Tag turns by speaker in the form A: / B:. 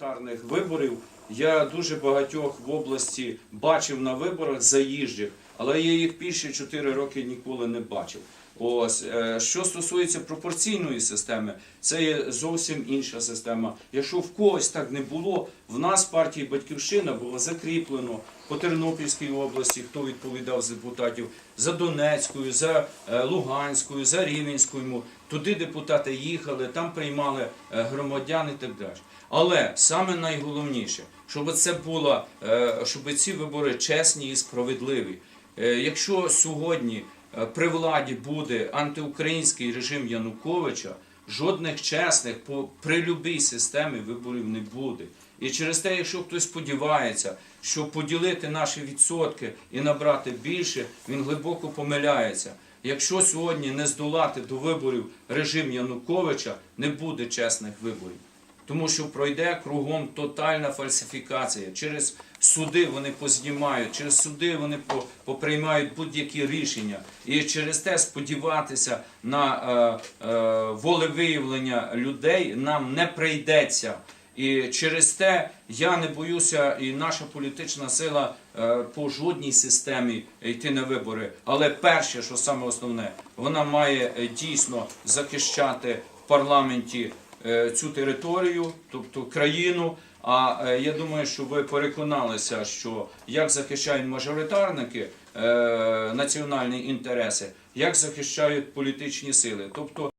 A: Парламентарних виборів я дуже багатьох в області бачив на виборах заїжджих, але я їх більше 4 роки ніколи не бачив. Ось е, що стосується пропорційної системи, це є зовсім інша система. Якщо в когось так не було, в нас партії Батьківщина було закріплено по Тернопільській області, хто відповідав з депутатів за Донецькою, за е, Луганською, за Рівненською. Туди депутати їхали, там приймали е, громадян і так далі. Але саме найголовніше, щоб це було, щоб ці вибори чесні і справедливі. Якщо сьогодні при владі буде антиукраїнський режим Януковича, жодних чесних по при любій системі виборів не буде. І через те, якщо хтось сподівається, що поділити наші відсотки і набрати більше, він глибоко помиляється. Якщо сьогодні не здолати до виборів режим Януковича, не буде чесних виборів. Тому що пройде кругом тотальна фальсифікація. Через суди вони познімають, через суди вони поприймають будь-які рішення. І через те сподіватися на е, е, волевиявлення людей нам не прийдеться. І через те я не боюся, і наша політична сила е, по жодній системі йти на вибори. Але перше, що саме основне, вона має е, дійсно захищати в парламенті цю територію, тобто країну. А е, я думаю, що ви переконалися, що як захищають мажоритарники е, національні інтереси, як захищають політичні сили. Тобто